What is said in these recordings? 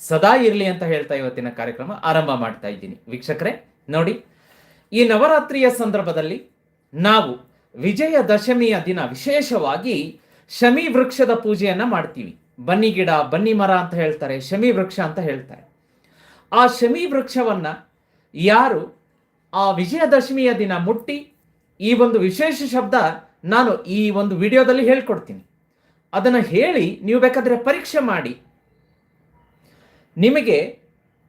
ಸದಾ ಇರಲಿ ಅಂತ ಹೇಳ್ತಾ ಇವತ್ತಿನ ಕಾರ್ಯಕ್ರಮ ಆರಂಭ ಮಾಡ್ತಾ ಇದ್ದೀನಿ. ವೀಕ್ಷಕರೇ, ನೋಡಿ, ಈ ನವರಾತ್ರಿಯ ಸಂದರ್ಭದಲ್ಲಿ ನಾವು ವಿಜಯದಶಮಿಯ ದಿನ ವಿಶೇಷವಾಗಿ ಶಮಿ ವೃಕ್ಷದ ಪೂಜೆಯನ್ನು ಮಾಡ್ತೀವಿ. ಬನ್ನಿ ಗಿಡ, ಬನ್ನಿ ಮರ ಅಂತ ಹೇಳ್ತಾರೆ, ಶಮಿ ವೃಕ್ಷ ಅಂತ ಹೇಳ್ತಾರೆ. ಆ ಶಮಿ ವೃಕ್ಷವನ್ನ ಯಾರು ಆ ವಿಜಯದಶಮಿಯ ದಿನ ಮುಟ್ಟಿ ಈ ಒಂದು ವಿಶೇಷ ಶಬ್ದ ನಾನು ಈ ಒಂದು ವಿಡಿಯೋದಲ್ಲಿ ಹೇಳ್ಕೊಡ್ತೀನಿ. ಅದನ್ನು ಹೇಳಿ ನೀವು ಬೇಕಾದರೆ ಪರೀಕ್ಷೆ ಮಾಡಿ ನಿಮಗೆ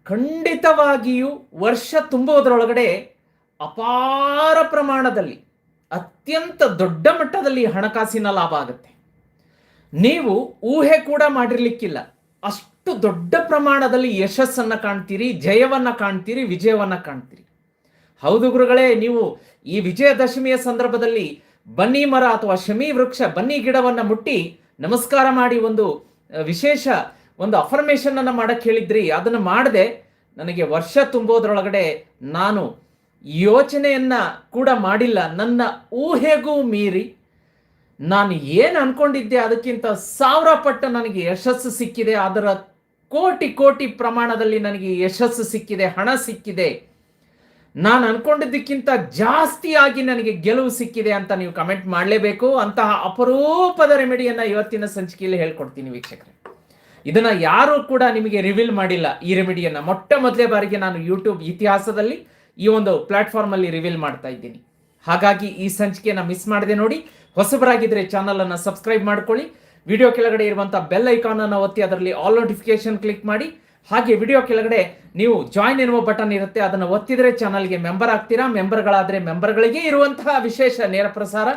ಖಂಡಿತವಾಗಿಯೂ ವರ್ಷ ತುಂಬುವುದರೊಳಗಡೆ ಅಪಾರ ಪ್ರಮಾಣದಲ್ಲಿ, ಅತ್ಯಂತ ದೊಡ್ಡ ಮಟ್ಟದಲ್ಲಿ ಹಣಕಾಸಿನ ಲಾಭ ಆಗುತ್ತೆ. ನೀವು ಊಹೆ ಕೂಡ ಮಾಡಿರ್ಲಿಕ್ಕಿಲ್ಲ. ಅಷ್ಟು ದೊಡ್ಡ ಪ್ರಮಾಣದಲ್ಲಿ ಯಶಸ್ಸನ್ನು ಕಾಣ್ತೀರಿ, ಜಯವನ್ನು ಕಾಣ್ತೀರಿ, ವಿಜಯವನ್ನು ಕಾಣ್ತೀರಿ. ಹೌದು ಗುರುಗಳೇ, ನೀವು ಈ ವಿಜಯದಶಮಿಯ ಸಂದರ್ಭದಲ್ಲಿ ಬನ್ನಿ ಮರ ಅಥವಾ ಶಮಿ ವೃಕ್ಷ, ಬನ್ನಿ ಗಿಡವನ್ನು ಮುಟ್ಟಿ ನಮಸ್ಕಾರ ಮಾಡಿ ಒಂದು ವಿಶೇಷ ಒಂದು ಅಫರ್ಮೇಷನ್ ಅನ್ನ ಮಾಡಕ್ಕೆ ಹೇಳಿದ್ರಿ, ಅದನ್ನು ಮಾಡದೆ ನನಗೆ ವರ್ಷ ತುಂಬೋದ್ರೊಳಗಡೆ ನಾನು ಯೋಚನೆಯನ್ನ ಕೂಡ ಮಾಡಿಲ್ಲ, ನನ್ನ ಊಹೆಗೂ ಮೀರಿ ನಾನು ಏನು ಅನ್ಕೊಂಡಿದ್ದೆ ಅದಕ್ಕಿಂತ ಸಾವಿರ ಪಟ್ಟ ನನಗೆ ಯಶಸ್ಸು ಸಿಕ್ಕಿದೆ, ಅದರ ಕೋಟಿ ಕೋಟಿ ಪ್ರಮಾಣದಲ್ಲಿ ನನಗೆ ಯಶಸ್ಸು ಸಿಕ್ಕಿದೆ, ಹಣ ಸಿಕ್ಕಿದೆ. ನಾನು ಅನ್ಕೊಂಡಿದ್ದಕ್ಕಿಂತ ಜಾಸ್ತಿಯಾಗಿ ನನಗೆ ಗೆಲುವು ಸಿಕ್ಕಿದೆ ಅಂತ ನೀವು ಕಮೆಂಟ್ ಮಾಡಲೇಬೇಕು. ಅಂತಹ ಅಪರೂಪದ ರೆಮಿಡಿಯನ್ನ ಇವತ್ತಿನ ಸಂಚಿಕೆಯಲ್ಲಿ ಹೇಳ್ಕೊಡ್ತೀನಿ ವೀಕ್ಷಕರೇ. ಇದನ್ನ ಯಾರು ಕೂಡ ನಿಮಗೆ ರಿವೀಲ್ ಮಾಡಿಲ್ಲ ಈ ರೆಮಿಡಿಯನ್ನ ಮೊಟ್ಟ ಮೊದಲೇ ಬಾರಿಗೆ ನಾನು ಯೂಟ್ಯೂಬ್ ಇತಿಹಾಸದಲ್ಲಿ ಈ ಒಂದು ಪ್ಲಾಟ್ಫಾರ್ಮ್ ಅಲ್ಲಿ ರಿವೀಲ್ ಮಾಡ್ತಾ ಇದ್ದೀನಿ. ಹಾಗಾಗಿ ಈ ಸಂಚಿಕೆಯನ್ನ ಮಿಸ್ ಮಾಡದೆ ನೋಡಿ, ಹೊಸಬರಾಗಿದ್ರೆ ಚಾನಲ್ ಅನ್ನ ಸಬ್ಸ್ಕ್ರೈಬ್ ಮಾಡ್ಕೊಳ್ಳಿ. ವಿಡಿಯೋ ಕೆಳಗಡೆ ಇರುವಂತಹ ಬೆಲ್ ಐಕಾನ್ ಅನ್ನು ಒತ್ತಿ ಅದರಲ್ಲಿ ಆಲ್ ನೋಟಿಫಿಕೇಶನ್ ಕ್ಲಿಕ್ ಮಾಡಿ. ಹಾಗೆ ವಿಡಿಯೋ ಕೆಳಗಡೆ ನೀವು ಜಾಯಿನ್ ಎನ್ನುವ ಬಟನ್ ಇರುತ್ತೆ, ಅದನ್ನು ಒತ್ತಿದ್ರೆ ಚಾನಲ್ಗೆ ಮೆಂಬರ್ ಆಗ್ತೀರಾ? ಮೆಂಬರ್ಗಳಾದರೆ ಮೆಂಬರ್ಗಳಿಗೆ ಇರುವಂತಹ ವಿಶೇಷ ನೇರ ಪ್ರಸಾರ.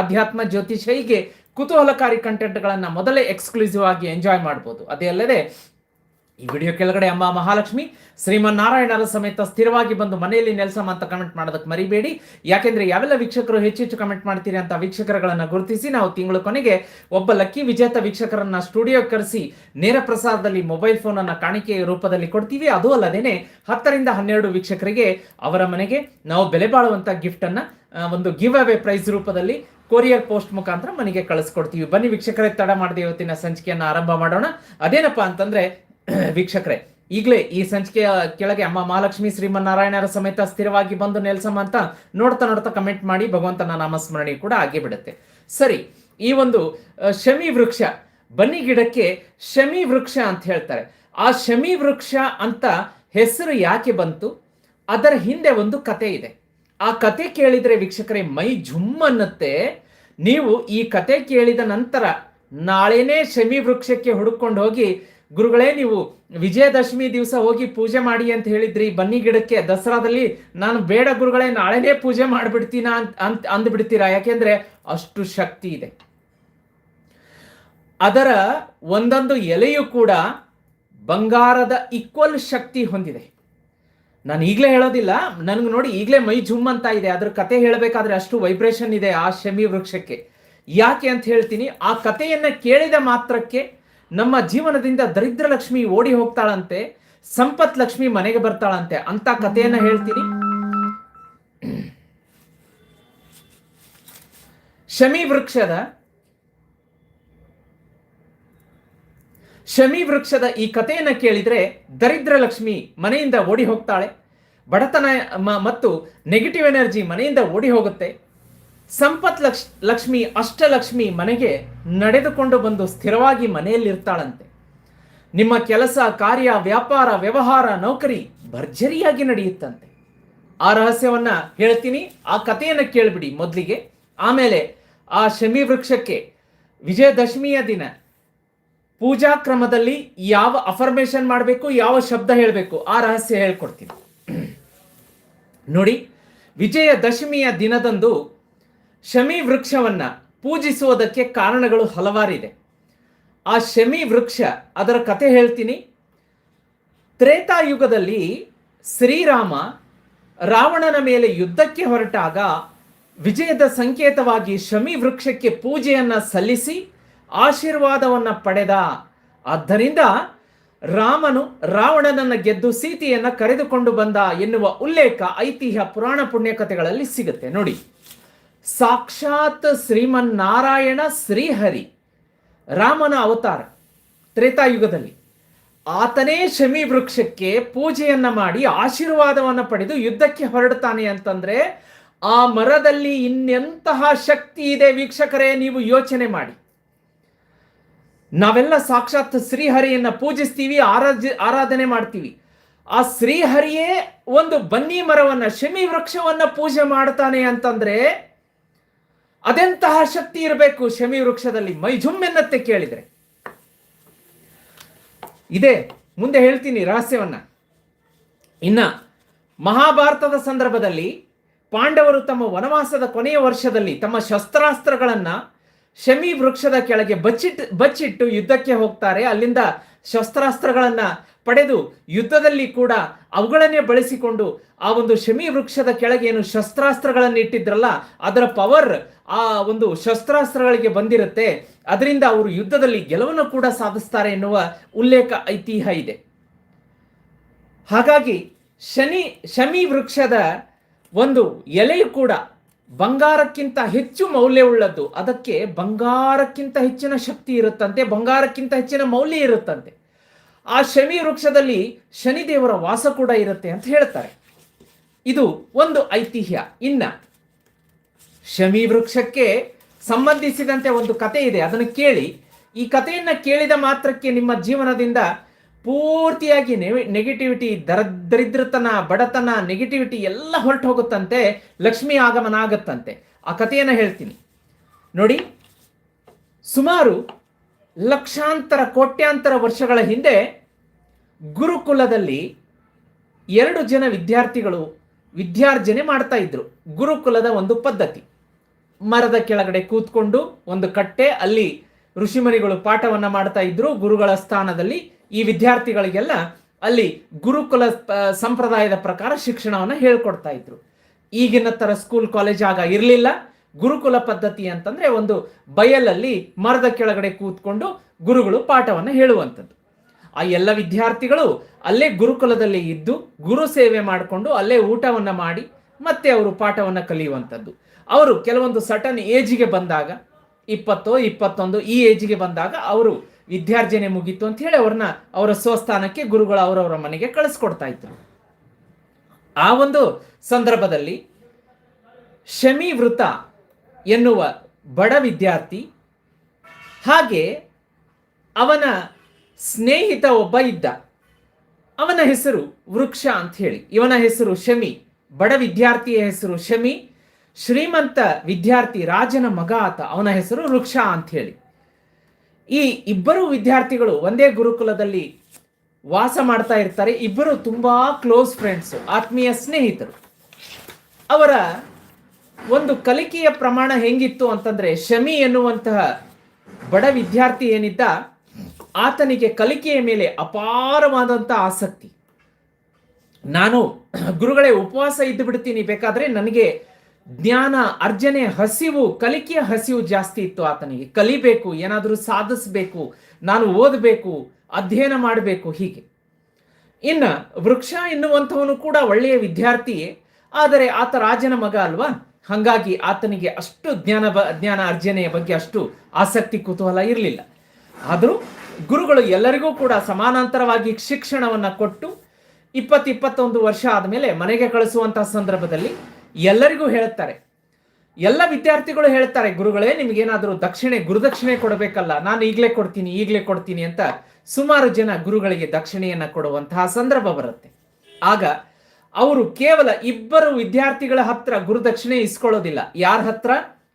ಆಧ್ಯಾತ್ಮ ಜ್ಯೋತಿಷ ಹೀಗೆ ಕುತೂಹಲಕಾರಿ ಕಂಟೆಂಟ್ಗಳನ್ನು ಮೊದಲೇ ಎಕ್ಸ್ಕ್ಲೂಸಿವ್ ಆಗಿ ಎಂಜಾಯ್ ಮಾಡ್ಬೋದು. ಅದೇ ಅಲ್ಲದೆ, ಈ ವಿಡಿಯೋ ಕೆಳಗಡೆ ಅಮ್ಮ ಮಹಾಲಕ್ಷ್ಮಿ ಶ್ರೀಮನ್ನಾರಾಯಣರ ಸಮೇತ ಸ್ಥಿರವಾಗಿ ಬಂದು ಮನೆಯಲ್ಲಿ ನೆಲೆಸಮ್ಮ ಅಂತ ಕಮೆಂಟ್ ಮಾಡೋದಕ್ಕೆ ಮರಿಬೇಡಿ. ಯಾಕೆಂದ್ರೆ ಯಾವೆಲ್ಲ ವೀಕ್ಷಕರು ಹೆಚ್ಚು ಹೆಚ್ಚು ಕಮೆಂಟ್ ಮಾಡ್ತೀರಿ ಅಂತ ವೀಕ್ಷಕರುಗಳನ್ನು ಗುರುತಿಸಿ ನಾವು ತಿಂಗಳ ಕೊನೆಗೆ ಒಬ್ಬ ಲಕ್ಕಿ ವಿಜೇತ ವೀಕ್ಷಕರನ್ನ ಸ್ಟುಡಿಯೋ ಕರೆಸಿ ನೇರ ಪ್ರಸಾರದಲ್ಲಿ ಮೊಬೈಲ್ ಫೋನ್ ಅನ್ನ ಕಾಣಿಕೆ ರೂಪದಲ್ಲಿ ಕೊಡ್ತೀವಿ. ಅದು ಅಲ್ಲದೇನೆ ಹತ್ತರಿಂದ ಹನ್ನೆರಡು ವೀಕ್ಷಕರಿಗೆ ಅವರ ಮನೆಗೆ ನಾವು ಬೆಲೆ ಬಾಳುವಂತ ಗಿಫ್ಟ್ ಒಂದು ಗಿವ್ ಅವೇ ಪ್ರೈಸ್ ರೂಪದಲ್ಲಿ ಕೊರಿಯರ್ ಪೋಸ್ಟ್ ಮುಖಾಂತರ ಮನೆಗೆ ಕಳಿಸ್ಕೊಡ್ತೀವಿ. ಬನ್ನಿ ವೀಕ್ಷಕರೇ, ತಡ ಮಾಡದೆ ಇವತ್ತಿನ ಸಂಚಿಕೆಯನ್ನು ಆರಂಭ ಮಾಡೋಣ. ಅದೇನಪ್ಪ ಅಂತಂದ್ರೆ, ವೀಕ್ಷಕರೇ, ಈಗಲೇ ಈ ಸಂಚಿಕೆಯ ಕೆಳಗೆ ಅಮ್ಮ ಮಹಾಲಕ್ಷ್ಮಿ, ಶ್ರೀಮನ್ನಾರಾಯಣರ ಸಮೇತ ಸ್ಥಿರವಾಗಿ ಬಂದು ನೆಲ್ಸಮ್ಮ ಅಂತ ನೋಡ್ತಾ ನೋಡ್ತಾ ಕಮೆಂಟ್ ಮಾಡಿ ಭಗವಂತನ ನಾಮಸ್ಮರಣೆ ಕೂಡ ಆಗೇ ಬಿಡುತ್ತೆ. ಸರಿ, ಈ ಒಂದು ಶಮಿ ವೃಕ್ಷ, ಬನ್ನಿ ಗಿಡಕ್ಕೆ ಶಮಿ ವೃಕ್ಷ ಅಂತ ಹೇಳ್ತಾರೆ. ಆ ಶಮಿ ವೃಕ್ಷ ಅಂತ ಹೆಸರು ಯಾಕೆ ಬಂತು? ಅದರ ಹಿಂದೆ ಒಂದು ಕತೆ ಇದೆ. ಆ ಕತೆ ಕೇಳಿದರೆ ವೀಕ್ಷಕರೇ ಮೈ ಝುಮ್ ಅನ್ನತ್ತೆ. ನೀವು ಈ ಕತೆ ಕೇಳಿದ ನಂತರ ನಾಳೆನೇ ಶಮಿ ವೃಕ್ಷಕ್ಕೆ ಹುಡುಕೊಂಡು ಹೋಗಿ, ಗುರುಗಳೇ ನೀವು ವಿಜಯದಶಮಿ ದಿವಸ ಹೋಗಿ ಪೂಜೆ ಮಾಡಿ ಅಂತ ಹೇಳಿದ್ರಿ, ಬನ್ನಿ ಗಿಡಕ್ಕೆ, ದಸರಾದಲ್ಲಿ ನಾನು ಬೇಡ ಗುರುಗಳೇ, ನಾಳೆನೇ ಪೂಜೆ ಮಾಡಿಬಿಡ್ತೀನ ಅಂತ ಅಂತ ಅಂದ್ಬಿಡ್ತೀರಾ? ಯಾಕೆಂದ್ರೆ ಅಷ್ಟು ಶಕ್ತಿ ಇದೆ. ಅದರ ಒಂದೊಂದು ಎಲೆಯು ಕೂಡ ಬಂಗಾರದ ಈಕ್ವಲ್ ಶಕ್ತಿ ಹೊಂದಿದೆ. ನಾನು ಈಗಲೇ ಹೇಳೋದಿಲ್ಲ, ನನಗೆ ನೋಡಿ ಈಗಲೇ ಮೈ ಜುಮ್ ಅಂತ ಇದೆ. ಅದ್ರ ಕತೆ ಹೇಳಬೇಕಾದ್ರೆ ಅಷ್ಟು ವೈಬ್ರೇಷನ್ ಇದೆ ಆ ಶಮಿ ವೃಕ್ಷಕ್ಕೆ. ಯಾಕೆ ಅಂತ ಹೇಳ್ತೀನಿ, ಆ ಕಥೆಯನ್ನು ಕೇಳಿದ ಮಾತ್ರಕ್ಕೆ ನಮ್ಮ ಜೀವನದಿಂದ ದರಿದ್ರ ಲಕ್ಷ್ಮಿ ಓಡಿ ಹೋಗ್ತಾಳಂತೆ, ಸಂಪತ್ ಲಕ್ಷ್ಮಿ ಮನೆಗೆ ಬರ್ತಾಳಂತೆ ಅಂತ ಕಥೆಯನ್ನು ಹೇಳ್ತೀನಿ. ಶಮಿ ವೃಕ್ಷದ ಶಮಿ ವೃಕ್ಷದ ಈ ಕಥೆಯನ್ನು ಕೇಳಿದ್ರೆ ದರಿದ್ರ ಲಕ್ಷ್ಮಿ ಮನೆಯಿಂದ ಓಡಿ ಹೋಗ್ತಾಳೆ. ಬಡತನ ಮತ್ತು ನೆಗೆಟಿವ್ ಎನರ್ಜಿ ಮನೆಯಿಂದ ಓಡಿ ಹೋಗುತ್ತೆ. ಸಂಪತ್ ಲಕ್ಷ್, ಲಕ್ಷ್ಮಿ ಅಷ್ಟಲಕ್ಷ್ಮಿ ಮನೆಗೆ ನಡೆದುಕೊಂಡು ಬಂದು ಸ್ಥಿರವಾಗಿ ಮನೆಯಲ್ಲಿರ್ತಾಳಂತೆ. ನಿಮ್ಮ ಕೆಲಸ, ಕಾರ್ಯ, ವ್ಯಾಪಾರ, ವ್ಯವಹಾರ, ನೌಕರಿ ಭರ್ಜರಿಯಾಗಿ ನಡೆಯುತ್ತಂತೆ. ಆ ರಹಸ್ಯವನ್ನ ಹೇಳ್ತೀನಿ, ಆ ಕಥೆಯನ್ನು ಕೇಳಿಬಿಡಿ ಮೊದಲಿಗೆ. ಆಮೇಲೆ ಆ ಶಮಿ ವೃಕ್ಷಕ್ಕೆ ವಿಜಯದಶಮಿಯ ದಿನ. ಪೂಜಾ ಕ್ರಮದಲ್ಲಿ ಯಾವ ಅಫರ್ಮೇಷನ್ ಮಾಡಬೇಕು, ಯಾವ ಶಬ್ದ ಹೇಳಬೇಕು, ಆ ರಹಸ್ಯ ಹೇಳ್ಕೊಡ್ತೀನಿ. ನೋಡಿ ವಿಜಯದಶಮಿಯ ದಿನದಂದು ಶಮಿ ವೃಕ್ಷವನ್ನ ಪೂಜಿಸುವುದಕ್ಕೆ ಕಾರಣಗಳು ಹಲವಾರಿದೆ. ಆ ಶಮಿ ವೃಕ್ಷ, ಅದರ ಕತೆ ಹೇಳ್ತೀನಿ. ತ್ರೇತಾಯುಗದಲ್ಲಿ ಶ್ರೀರಾಮ ರಾವಣನ ಮೇಲೆ ಯುದ್ಧಕ್ಕೆ ಹೊರಟಾಗ ವಿಜಯದ ಸಂಕೇತವಾಗಿ ಶಮಿ ವೃಕ್ಷಕ್ಕೆ ಪೂಜೆಯನ್ನು ಸಲ್ಲಿಸಿ ಆಶೀರ್ವಾದವನ್ನ ಪಡೆದ. ಆದ್ದರಿಂದ ರಾಮನು ರಾವಣನನ್ನು ಗೆದ್ದು ಸೀತೆಯನ್ನು ಕರೆದುಕೊಂಡು ಬಂದ ಎನ್ನುವ ಉಲ್ಲೇಖ ಐತಿಹ್ಯ ಪುರಾಣ ಪುಣ್ಯ ಕಥೆಗಳಲ್ಲಿ ಸಿಗುತ್ತೆ. ನೋಡಿ, ಸಾಕ್ಷಾತ್ ಶ್ರೀಮನ್ನಾರಾಯಣ ಶ್ರೀಹರಿ, ರಾಮನ ಅವತಾರ ತ್ರೇತಾಯುಗದಲ್ಲಿ. ಆತನೇ ಶಮಿ ವೃಕ್ಷಕ್ಕೆ ಪೂಜೆಯನ್ನ ಮಾಡಿ ಆಶೀರ್ವಾದವನ್ನು ಪಡೆದು ಯುದ್ಧಕ್ಕೆ ಹೊರಡ್ತಾನೆ ಅಂತಂದ್ರೆ, ಆ ಮರದಲ್ಲಿ ಇನ್ನೆಂತಹ ಶಕ್ತಿ ಇದೆ ವೀಕ್ಷಕರೇ, ನೀವು ಯೋಚನೆ ಮಾಡಿ. ನಾವೆಲ್ಲ ಸಾಕ್ಷಾತ್ ಶ್ರೀಹರಿಯನ್ನ ಪೂಜಿಸ್ತೀವಿ, ಆರಾಧ್ಯ, ಆರಾಧನೆ ಮಾಡ್ತೀವಿ. ಆ ಶ್ರೀಹರಿಯೇ ಒಂದು ಬನ್ನಿ ಮರವನ್ನ, ಶಮಿ ವೃಕ್ಷವನ್ನ ಪೂಜೆ ಮಾಡ್ತಾನೆ ಅಂತಂದ್ರೆ ಅದೆಂತಹ ಶಕ್ತಿ ಇರಬೇಕು ಶಮಿ ವೃಕ್ಷದಲ್ಲಿ? ಮೈಜುಮ್ಮೆನ್ನತ್ತೆ ಕೇಳಿದ್ರೆ. ಇದೆ, ಮುಂದೆ ಹೇಳ್ತೀನಿ ರಹಸ್ಯವನ್ನ. ಇನ್ನ, ಮಹಾಭಾರತದ ಸಂದರ್ಭದಲ್ಲಿ ಪಾಂಡವರು ತಮ್ಮ ವನವಾಸದ ಕೊನೆಯ ವರ್ಷದಲ್ಲಿ ತಮ್ಮ ಶಸ್ತ್ರಾಸ್ತ್ರಗಳನ್ನ ಶಮಿ ವೃಕ್ಷದ ಕೆಳಗೆ ಬಚ್ಚಿಟ್ಟು ಬಚ್ಚಿಟ್ಟು ಯುದ್ಧಕ್ಕೆ ಹೋಗ್ತಾರೆ. ಅಲ್ಲಿಂದ ಶಸ್ತ್ರಾಸ್ತ್ರಗಳನ್ನು ಪಡೆದು ಯುದ್ಧದಲ್ಲಿ ಕೂಡ ಅವುಗಳನ್ನೇ ಬಳಸಿಕೊಂಡು ಆ ಒಂದು ಶಮಿ ವೃಕ್ಷದ ಕೆಳಗೆ ಏನು ಶಸ್ತ್ರಾಸ್ತ್ರಗಳನ್ನು ಇಟ್ಟಿದ್ರಲ್ಲ, ಅದರ ಪವರ್ ಆ ಒಂದು ಶಸ್ತ್ರಾಸ್ತ್ರಗಳಿಗೆ ಬಂದಿರುತ್ತೆ. ಅದರಿಂದ ಅವರು ಯುದ್ಧದಲ್ಲಿ ಗೆಲುವನ್ನು ಕೂಡ ಸಾಧಿಸ್ತಾರೆ ಎನ್ನುವ ಉಲ್ಲೇಖ ಐತಿಹ್ಯ ಇದೆ. ಹಾಗಾಗಿ ಶನಿ, ಶಮಿ ವೃಕ್ಷದ ಒಂದು ಎಲೆಯು ಕೂಡ ಬಂಗಾರಕ್ಕಿಂತ ಹೆಚ್ಚು ಮೌಲ್ಯವುಳ್ಳದ್ದು, ಅದಕ್ಕೆ ಬಂಗಾರಕ್ಕಿಂತ ಹೆಚ್ಚಿನ ಶಕ್ತಿ ಇರುತ್ತಂತೆ, ಬಂಗಾರಕ್ಕಿಂತ ಹೆಚ್ಚಿನ ಮೌಲ್ಯ ಇರುತ್ತಂತೆ. ಆ ಶಮಿ ವೃಕ್ಷದಲ್ಲಿ ಶನಿದೇವರ ವಾಸ ಕೂಡ ಇರುತ್ತೆ ಅಂತ ಹೇಳ್ತಾರೆ. ಇದು ಒಂದು ಐತಿಹ್ಯ. ಇನ್ನ, ಶಮಿ ವೃಕ್ಷಕ್ಕೆ ಸಂಬಂಧಿಸಿದಂತೆ ಒಂದು ಕತೆ ಇದೆ. ಅದನ್ನು ಕೇಳಿ. ಈ ಕಥೆಯನ್ನು ಕೇಳಿದ ಮಾತ್ರಕ್ಕೆ ನಿಮ್ಮ ಜೀವನದಿಂದ ಪೂರ್ತಿಯಾಗಿ ನೆಗೆಟಿವಿಟಿ ದರ ದರಿದ್ರತನ, ಬಡತನ ನೆಗೆಟಿವಿಟಿ ಎಲ್ಲ ಹೊರಟು ಹೋಗುತ್ತಂತೆ, ಲಕ್ಷ್ಮಿ ಆಗಮನ ಆಗುತ್ತಂತೆ. ಆ ಕಥೆಯನ್ನು ಹೇಳ್ತೀನಿ. ನೋಡಿ, ಸುಮಾರು ಲಕ್ಷಾಂತರ, ಕೋಟ್ಯಾಂತರ ವರ್ಷಗಳ ಹಿಂದೆ ಗುರುಕುಲದಲ್ಲಿ ಎರಡು ಜನ ವಿದ್ಯಾರ್ಥಿಗಳು ವಿದ್ಯಾರ್ಜನೆ ಮಾಡ್ತಾ ಇದ್ರು. ಗುರುಕುಲದ ಒಂದು ಪದ್ಧತಿ. ಮರದ ಕೆಳಗಡೆ ಕೂತ್ಕೊಂಡು ಒಂದು ಕಟ್ಟೆ, ಅಲ್ಲಿ ಋಷಿಮರಿಗಳು ಪಾಠವನ್ನು ಮಾಡ್ತಾ ಇದ್ರು. ಗುರುಗಳ ಸ್ಥಾನದಲ್ಲಿ ಈ ವಿದ್ಯಾರ್ಥಿಗಳಿಗೆಲ್ಲ ಅಲ್ಲಿ ಗುರುಕುಲ ಸಂಪ್ರದಾಯದ ಪ್ರಕಾರ ಶಿಕ್ಷಣವನ್ನು ಹೇಳ್ಕೊಡ್ತಾ ಇದ್ರು. ಈಗಿನ ತರ ಸ್ಕೂಲ್ ಕಾಲೇಜ್ ಆಗ ಇರಲಿಲ್ಲ. ಗುರುಕುಲ ಪದ್ಧತಿ ಅಂತಂದ್ರೆ ಒಂದು ಬಯಲಲ್ಲಿ ಮರದ ಕೆಳಗಡೆ ಕೂತ್ಕೊಂಡು ಗುರುಗಳು ಪಾಠವನ್ನ ಹೇಳುವಂಥದ್ದು. ಆ ಎಲ್ಲ ವಿದ್ಯಾರ್ಥಿಗಳು ಅಲ್ಲೇ ಗುರುಕುಲದಲ್ಲಿ ಇದ್ದು ಗುರು ಸೇವೆ ಮಾಡಿಕೊಂಡು ಅಲ್ಲೇ ಊಟವನ್ನ ಮಾಡಿ ಮತ್ತೆ ಅವರು ಪಾಠವನ್ನ ಕಲಿಯುವಂಥದ್ದು. ಅವರು ಕೆಲವೊಂದು ಸಟನ್ ಏಜಿಗೆ ಬಂದಾಗ, ಇಪ್ಪತ್ತೋ, ಇಪ್ಪತ್ತೊಂದು ಈ ಏಜಿಗೆ ಬಂದಾಗ ಅವರು ವಿದ್ಯಾರ್ಜನೆ ಮುಗೀತು ಅಂತ ಹೇಳಿ ಅವ್ರನ್ನ ಅವರ ಸ್ವಸ್ಥಾನಕ್ಕೆ ಗುರುಗಳು ಅವರವರ ಮನೆಗೆ ಕಳಿಸ್ಕೊಡ್ತಾ ಇದ್ರು. ಆ ಒಂದು ಸಂದರ್ಭದಲ್ಲಿ ಶಮಿ ವೃತ ಎನ್ನುವ ಬಡ ವಿದ್ಯಾರ್ಥಿ ಹಾಗೆ ಅವನ ಸ್ನೇಹಿತ ಒಬ್ಬ ಇದ್ದ. ಅವನ ಹೆಸರು ವೃಕ್ಷ ಅಂತ ಹೇಳಿ. ಇವನ ಹೆಸರು ಶಮಿ. ಬಡ ವಿದ್ಯಾರ್ಥಿಯ ಹೆಸರು ಶಮಿ. ಶ್ರೀಮಂತ ವಿದ್ಯಾರ್ಥಿ ರಾಜನ ಮಗ ಆತ. ಅವನ ಹೆಸರು ವೃಕ್ಷ ಅಂತ ಹೇಳಿ. ಈ ಇಬ್ಬರು ವಿದ್ಯಾರ್ಥಿಗಳು ಒಂದೇ ಗುರುಕುಲದಲ್ಲಿ ವಾಸ ಮಾಡ್ತಾ ಇರ್ತಾರೆ. ಇಬ್ಬರು ತುಂಬಾ ಕ್ಲೋಸ್ ಫ್ರೆಂಡ್ಸ್, ಆತ್ಮೀಯ ಸ್ನೇಹಿತರು. ಅವರ ಒಂದು ಕಲಿಕೆಯ ಪ್ರಮಾಣ ಹೆಂಗಿತ್ತು ಅಂತಂದ್ರೆ, ಶಮಿ ಎನ್ನುವಂತಹ ಬಡ ವಿದ್ಯಾರ್ಥಿ ಏನಿದ್ದ, ಆತನಿಗೆ ಕಲಿಕೆಯ ಮೇಲೆ ಅಪಾರವಾದಂಥ ಆಸಕ್ತಿ. ನಾನು ಗುರುಗಳೇ, ಉಪವಾಸ ಇದ್ದು ಬಿಡ್ತೀನಿ ಬೇಕಾದ್ರೆ ನನಗೆ ಜ್ಞಾನ, ಅರ್ಜನೆ, ಹಸಿವು, ಕಲಿಕೆಯ ಹಸಿವು ಜಾಸ್ತಿ ಇತ್ತು ಆತನಿಗೆ. ಕಲಿಬೇಕು, ಏನಾದರೂ ಸಾಧಿಸಬೇಕು, ನಾನು ಓದಬೇಕು, ಅಧ್ಯಯನ ಮಾಡಬೇಕು, ಹೀಗೆ. ಇನ್ನು ವೃಕ್ಷ ಎನ್ನುವಂಥವನು ಕೂಡ ಒಳ್ಳೆಯ ವಿದ್ಯಾರ್ಥಿಯೇ, ಆದರೆ ಆತ ರಾಜನ ಮಗ ಅಲ್ವಾ? ಹಂಗಾಗಿ ಆತನಿಗೆ ಅಷ್ಟು ಜ್ಞಾನ ಬ, ಜ್ಞಾನ, ಅರ್ಜನೆಯ ಬಗ್ಗೆ ಅಷ್ಟು ಆಸಕ್ತಿ, ಕುತೂಹಲ ಇರಲಿಲ್ಲ. ಆದರೂ ಗುರುಗಳು ಎಲ್ಲರಿಗೂ ಕೂಡ ಸಮಾನಾಂತರವಾಗಿ ಶಿಕ್ಷಣವನ್ನು ಕೊಟ್ಟು ಇಪ್ಪತ್ತು ಇಪ್ಪತ್ತೊಂದು ವರ್ಷ ಆದಮೇಲೆ ಮನೆಗೆ ಕಳಿಸುವಂತಹ ಸಂದರ್ಭದಲ್ಲಿ ಎಲ್ಲರಿಗೂ ಹೇಳುತ್ತಾರೆ. ಎಲ್ಲ ವಿದ್ಯಾರ್ಥಿಗಳು ಹೇಳ್ತಾರೆ ಗುರುಗಳೇ, ನಿಮಗೇನಾದರೂ ದಕ್ಷಿಣೆ, ಗುರುದಕ್ಷಿಣೆ ಕೊಡಬೇಕಲ್ಲ, ನಾನು ಈಗಲೇ ಕೊಡ್ತೀನಿ ಈಗಲೇ ಕೊಡ್ತೀನಿ ಅಂತ ಸುಮಾರು ಜನ ಗುರುಗಳಿಗೆ ದಕ್ಷಿಣೆಯನ್ನು ಕೊಡುವಂತಹ ಸಂದರ್ಭ ಬರುತ್ತೆ. ಆಗ ಅವರು ಕೇವಲ ಇಬ್ಬರು ವಿದ್ಯಾರ್ಥಿಗಳ ಹತ್ರ ಗುರುದಕ್ಷಿಣೆ ಇಸ್ಕೊಳ್ಳೋದಿಲ್ಲ. ಯಾರ ಹತ್ರ?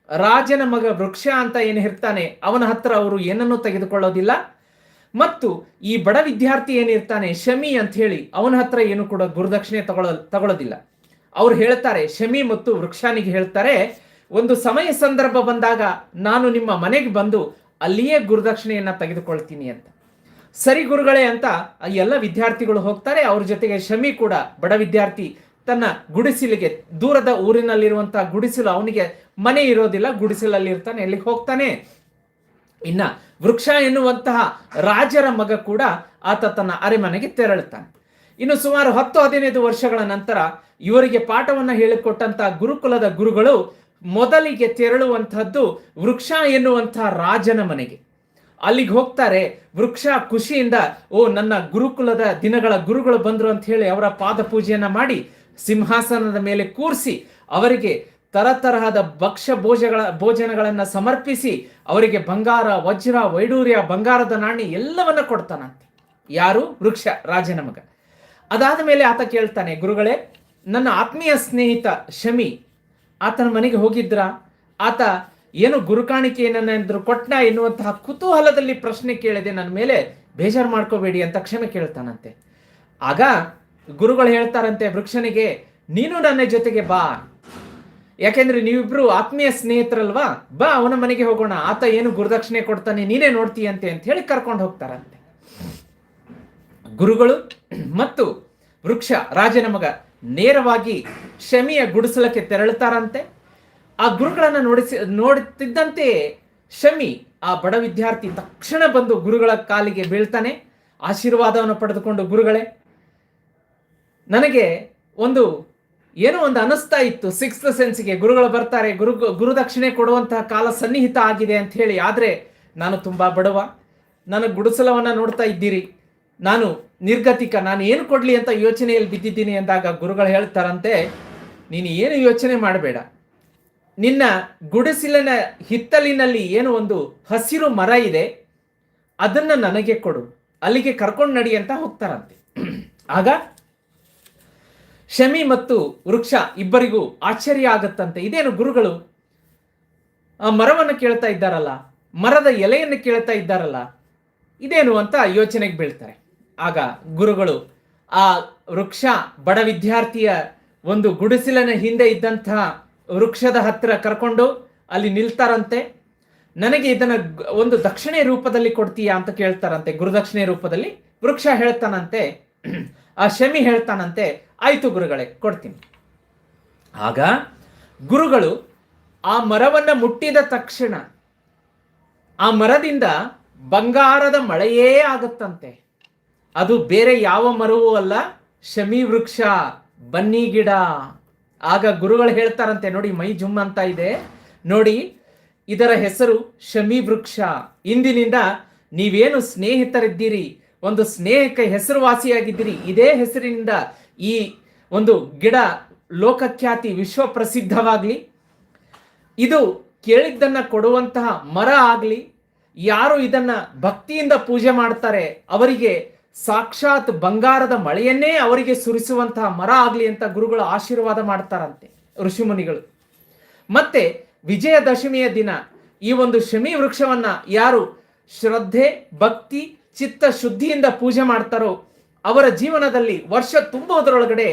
ರಾಜನ ಮಗ ವೃಕ್ಷ ಅಂತ ಏನು ಇರ್ತಾನೆ ಅವನ ಹತ್ರ ಅವರು ಏನನ್ನೂ ತೆಗೆದುಕೊಳ್ಳೋದಿಲ್ಲ. ಮತ್ತು ಈ ಬಡ ವಿದ್ಯಾರ್ಥಿ ಏನಿರ್ತಾನೆ, ಶಮಿ ಅಂತ ಹೇಳಿ ಅವನ ಹತ್ರ ಏನು ಕೂಡ ಗುರುದಕ್ಷಿಣೆ ತಗೊಳ್ಳೋ ತಗೊಳ್ಳೋದಿಲ್ಲ ಅವ್ರು ಹೇಳ್ತಾರೆ, ಶಮಿ ಮತ್ತು ವೃಕ್ಷಾನಿಗೆ ಹೇಳ್ತಾರೆ, ಒಂದು ಸಮಯ ಸಂದರ್ಭ ಬಂದಾಗ ನಾನು ನಿಮ್ಮ ಮನೆಗೆ ಬಂದು ಅಲ್ಲಿಯೇ ಗುರುದಕ್ಷಿಣೆಯನ್ನ ತೆಗೆದುಕೊಳ್ತೀನಿ ಅಂತ. ಸರಿ ಗುರುಗಳೇ ಅಂತ ಎಲ್ಲ ವಿದ್ಯಾರ್ಥಿಗಳು ಹೋಗ್ತಾರೆ, ಅವ್ರ ಜೊತೆಗೆ ಶಮಿ ಕೂಡ ಬಡ ವಿದ್ಯಾರ್ಥಿ ತನ್ನ ಗುಡಿಸಿಲಿಗೆ, ದೂರದ ಊರಿನಲ್ಲಿರುವಂತಹ ಗುಡಿಸಲು ಅವನಿಗೆ ಮನೆ ಇರೋದಿಲ್ಲ ಗುಡಿಸಲಲ್ಲಿ ಇರ್ತಾನೆ ಅಲ್ಲಿಗೆ ಹೋಗ್ತಾನೆ? ಇನ್ನ ವೃಕ್ಷ ಎನ್ನುವಂತಹ ರಾಜರ ಮಗ ಕೂಡ ಆತ ತನ್ನ ಅರೆಮನೆಗೆ ತೆರಳುತ್ತಾನೆ. ಇನ್ನು ಸುಮಾರು ಹತ್ತು ಹದಿನೈದು ವರ್ಷಗಳ ನಂತರ ಇವರಿಗೆ ಪಾಠವನ್ನ ಹೇಳಿಕೊಟ್ಟಂತ ಗುರುಕುಲದ ಗುರುಗಳು ಮೊದಲಿಗೆ ತೆರಳುವಂತಹದ್ದು ವೃಕ್ಷ ಎನ್ನುವಂತಹ ರಾಜನ ಮನೆಗೆ. ಅಲ್ಲಿಗೆ ಹೋಗ್ತಾರೆ, ವೃಕ್ಷ ಖುಷಿಯಿಂದ, ಓ, ನನ್ನ ಗುರುಕುಲದ ದಿನಗಳ ಗುರುಗಳು ಬಂದರು ಅಂತ ಹೇಳಿ ಅವರ ಪಾದ ಪೂಜೆಯನ್ನ ಮಾಡಿ ಸಿಂಹಾಸನದ ಮೇಲೆ ಕೂರಿಸಿ ಅವರಿಗೆ ತರತರಹದ ಭಕ್ಷ್ಯ ಭೋಜಗಳ, ಭೋಜನಗಳನ್ನ ಸಮರ್ಪಿಸಿ ಅವರಿಗೆ ಬಂಗಾರ, ವಜ್ರ, ವೈಡೂರ್ಯ, ಬಂಗಾರದ ನಾಣಿ ಎಲ್ಲವನ್ನ ಕೊಡ್ತಾನಂತೆ. ಯಾರು? ವೃಕ್ಷ, ರಾಜನ ಮಗ. ಅದಾದ ಮೇಲೆ ಆತ ಕೇಳ್ತಾನೆ, ಗುರುಗಳೇ ನನ್ನ ಆತ್ಮೀಯ ಸ್ನೇಹಿತ ಶಮಿ, ಆತನ ಮನೆಗೆ ಹೋಗಿದ್ರ? ಆತ ಏನು ಗುರುಕಾಣಿಕೆ ಏನನ್ನಾದ್ರು ಕೊಟ್ಟ ಎನ್ನುವಂತಹ ಕುತೂಹಲದಲ್ಲಿ ಪ್ರಶ್ನೆ ಕೇಳಿದೆ. ನನ್ನ ಮೇಲೆ ಬೇಜಾರು ಮಾಡ್ಕೋಬೇಡಿ ಅಂತ ಕ್ಷಮೆ ಕೇಳ್ತಾನಂತೆ. ಆಗ ಗುರುಗಳು ಹೇಳ್ತಾರಂತೆ ವೃಕ್ಷನಿಗೆ, ನೀನು ನನ್ನ ಜೊತೆಗೆ ಬಾ. ಯಾಕೆಂದ್ರೆ ನೀವಿಬ್ರು ಆತ್ಮೀಯ ಸ್ನೇಹಿತರಲ್ವಾ? ಬಾ, ಅವನ ಮನೆಗೆ ಹೋಗೋಣ. ಆತ ಏನು ಗುರುದಕ್ಷಿಣೆ ಕೊಡ್ತಾನೆ, ನೀನೇ ನೋಡ್ತೀಯಂತೆ ಅಂತ ಹೇಳಿ ಕರ್ಕೊಂಡು ಹೋಗ್ತಾರಂತೆ. ಗುರುಗಳು ಮತ್ತು ವೃಕ್ಷ, ರಾಜನ ಮಗ ನೇರವಾಗಿ ಶಮಿಯ ಗುಡಿಸಲಕ್ಕೆ ತೆರಳುತ್ತಾರಂತೆ. ಆ ಗುರುಗಳನ್ನು ನೋಡಿಸಿ ನೋಡುತ್ತಿದ್ದಂತೆ ಶಮಿ ಆ ಬಡ ವಿದ್ಯಾರ್ಥಿ ತಕ್ಷಣ ಬಂದು ಗುರುಗಳ ಕಾಲಿಗೆ ಬೀಳ್ತಾನೆ. ಆಶೀರ್ವಾದವನ್ನು ಪಡೆದುಕೊಂಡು, ಗುರುಗಳೇ, ನನಗೆ ಒಂದು, ಏನೋ ಒಂದು ಅನಿಸ್ತಾ ಇತ್ತು. ಸಿಕ್ಸ್ತ್ ಸೆನ್ಸ್ಗೆ ಗುರುಗಳು ಬರ್ತಾರೆ. ಗುರು ಗುರುದಕ್ಷಿಣೆ ಕೊಡುವಂತಹ ಕಾಲ ಸನ್ನಿಹಿತ ಆಗಿದೆ ಅಂತ ಹೇಳಿ. ಆದರೆ ನಾನು ತುಂಬಾ ಬಡವ. ನನಗೆ ಗುಡಿಸಲವನ್ನು ನೋಡ್ತಾ ಇದ್ದೀರಿ. ನಾನು ನಿರ್ಗತಿಕ, ನಾನು ಏನು ಕೊಡಲಿ ಅಂತ ಯೋಚನೆಯಲ್ಲಿ ಬಿದ್ದಿದ್ದೀನಿ ಅಂದಾಗ ಗುರುಗಳು ಹೇಳ್ತಾರಂತೆ, ನೀನು ಏನು ಯೋಚನೆ ಮಾಡಬೇಡ. ನಿನ್ನ ಗುಡಿಸಿಲಿನ ಹಿತ್ತಲಿನಲ್ಲಿ ಏನು ಒಂದು ಹಸಿರು ಮರ ಇದೆ, ಅದನ್ನು ನನಗೆ ಕೊಡು. ಅಲ್ಲಿಗೆ ಕರ್ಕೊಂಡು ನಡಿ ಅಂತ ಹೋಗ್ತಾರಂತೆ. ಆಗ ಶಮಿ ಮತ್ತು ವೃಕ್ಷ ಇಬ್ಬರಿಗೂ ಆಶ್ಚರ್ಯ ಆಗುತ್ತಂತೆ. ಇದೇನು ಗುರುಗಳು? ಆ ಮರವನ್ನು ಕೇಳ್ತಾ ಇದ್ದಾರಲ್ಲ, ಮರದ ಎಲೆಯನ್ನು ಕೇಳ್ತಾ ಇದ್ದಾರಲ್ಲ, ಇದೇನು ಅಂತ ಯೋಚನೆಗೆ ಬೀಳ್ತಾರೆ. ಆಗ ಗುರುಗಳು ಆ ವೃಕ್ಷ ಬಡ ವಿದ್ಯಾರ್ಥಿಯ ಒಂದು ಗುಡಿಸಿಲನ ಹಿಂದೆ ಇದ್ದಂತಹ ವೃಕ್ಷದ ಹತ್ತಿರ ಕರ್ಕೊಂಡು ಅಲ್ಲಿ ನಿಲ್ತಾರಂತೆ. ನನಗೆ ಇದನ್ನ ಒಂದು ದಕ್ಷಿಣೆ ರೂಪದಲ್ಲಿ ಕೊಡ್ತೀಯಾ ಅಂತ ಕೇಳ್ತಾರಂತೆ. ಗುರುದಕ್ಷಿಣೆ ರೂಪದಲ್ಲಿ ವೃಕ್ಷ ಹೇಳ್ತಾನಂತೆ. ಆ ಶಮಿ ಹೇಳ್ತಾನಂತೆ. ಆಯ್ತು ಗುರುಗಳೇ, ಕೊಡ್ತೀನಿ. ಆಗ ಗುರುಗಳು ಆ ಮರವನ್ನು ಮುಟ್ಟಿದ ತಕ್ಷಣ ಆ ಮರದಿಂದ ಬಂಗಾರದ ಮಳೆಯೇ ಆಗುತ್ತಂತೆ. ಅದು ಬೇರೆ ಯಾವ ಮರವೂ ಅಲ್ಲ. ಶಮಿ ವೃಕ್ಷ, ಬನ್ನಿ ಗಿಡ. ಆಗ ಗುರುಗಳು ಹೇಳ್ತಾರಂತೆ, ನೋಡಿ ಮೈ ಜುಮ್ ಅಂತ ಇದೆ. ನೋಡಿ, ಇದರ ಹೆಸರು ಶಮಿ ವೃಕ್ಷ. ಇಂದಿನಿಂದ ನೀವೇನು ಸ್ನೇಹಿತರಿದ್ದೀರಿ, ಒಂದು ಸ್ನೇಹಕ್ಕೆ ಹೆಸರುವಾಸಿಯಾಗಿದ್ದೀರಿ, ಇದೇ ಹೆಸರಿನಿಂದ ಈ ಒಂದು ಗಿಡ ಲೋಕಖ್ಯಾತಿ ವಿಶ್ವ ಪ್ರಸಿದ್ಧವಾಗಲಿ ಇದು ಕೇಳಿದ್ದನ್ನು ಕೊಡುವಂತಹ ಮರ ಆಗಲಿ, ಯಾರು ಇದನ್ನು ಭಕ್ತಿಯಿಂದ ಪೂಜೆ ಮಾಡ್ತಾರೆ, ಅವರಿಗೆ ಸಾಕ್ಷಾತ್ ಬಂಗಾರದ ಮಳೆಯನ್ನೇ ಅವರಿಗೆ ಸುರಿಸುವಂತಹ ಮರ ಆಗಲಿ ಅಂತ ಗುರುಗಳು ಆಶೀರ್ವಾದ ಮಾಡ್ತಾರಂತೆ ಋಷಿಮುನಿಗಳು. ಮತ್ತೆ ವಿಜಯದಶಮಿಯ ದಿನ, ಈ ಒಂದು ಶಮಿ ವೃಕ್ಷವನ್ನ ಯಾರು ಶ್ರದ್ಧೆ, ಭಕ್ತಿ, ಚಿತ್ತ ಶುದ್ಧಿಯಿಂದ ಪೂಜೆ ಮಾಡ್ತಾರೋ, ಅವರ ಜೀವನದಲ್ಲಿ ವರ್ಷ ತುಂಬುವುದರೊಳಗಡೆ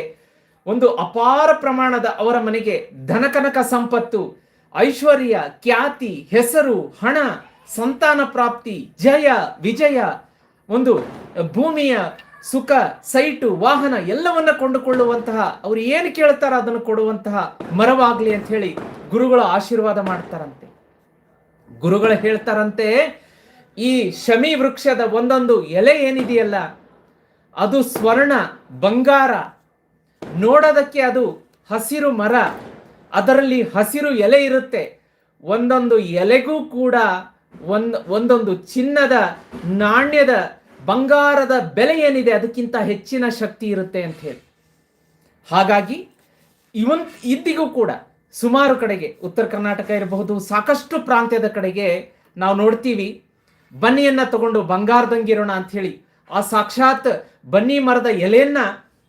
ಒಂದು ಅಪಾರ ಪ್ರಮಾಣದ ಅವರ ಮನೆಗೆ ಧನಕನಕ ಸಂಪತ್ತು, ಐಶ್ವರ್ಯ, ಖ್ಯಾತಿ, ಹೆಸರು, ಹಣ, ಸಂತಾನ ಪ್ರಾಪ್ತಿ, ಜಯ, ವಿಜಯ, ಒಂದು ಭೂಮಿಯ ಸುಖ, ಸೈಟು, ವಾಹನ ಎಲ್ಲವನ್ನ ಕೊಂಡುಕೊಳ್ಳುವಂತಹ, ಅವ್ರು ಏನು ಕೇಳ್ತಾರ ಅದನ್ನು ಕೊಡುವಂತಹ ಮರವಾಗ್ಲಿ ಅಂತ ಹೇಳಿ ಗುರುಗಳು ಆಶೀರ್ವಾದ ಮಾಡ್ತಾರಂತೆ. ಗುರುಗಳು ಹೇಳ್ತಾರಂತೆ, ಈ ಶಮಿ ವೃಕ್ಷದ ಒಂದೊಂದು ಎಲೆ ಏನಿದೆಯಲ್ಲ, ಅದು ಸ್ವರ್ಣ, ಬಂಗಾರ. ನೋಡೋದಕ್ಕೆ ಅದು ಹಸಿರು ಮರ, ಅದರಲ್ಲಿ ಹಸಿರು ಎಲೆ ಇರುತ್ತೆ. ಒಂದೊಂದು ಎಲೆಗೂ ಕೂಡ ಒಂದ್, ಒಂದೊಂದು ಚಿನ್ನದ ನಾಣ್ಯದ ಬಂಗಾರದ ಬೆಲೆ ಏನಿದೆ ಅದಕ್ಕಿಂತ ಹೆಚ್ಚಿನ ಶಕ್ತಿ ಇರುತ್ತೆ ಅಂತ ಹೇಳಿ. ಹಾಗಾಗಿ ಇವನ್ ಇದ್ದಿಗೂ ಕೂಡ ಸುಮಾರು ಕಡೆಗೆ ಉತ್ತರ ಕರ್ನಾಟಕ ಇರಬಹುದು, ಸಾಕಷ್ಟು ಪ್ರಾಂತ್ಯದ ಕಡೆಗೆ ನಾವು ನೋಡ್ತೀವಿ ಬನ್ನಿಯನ್ನ ತಗೊಂಡು ಬಂಗಾರದಂಗಿರೋಣ ಅಂತ ಹೇಳಿ. ಆ ಸಾಕ್ಷಾತ್ ಬನ್ನಿ ಮರದ ಎಲೆಯನ್ನ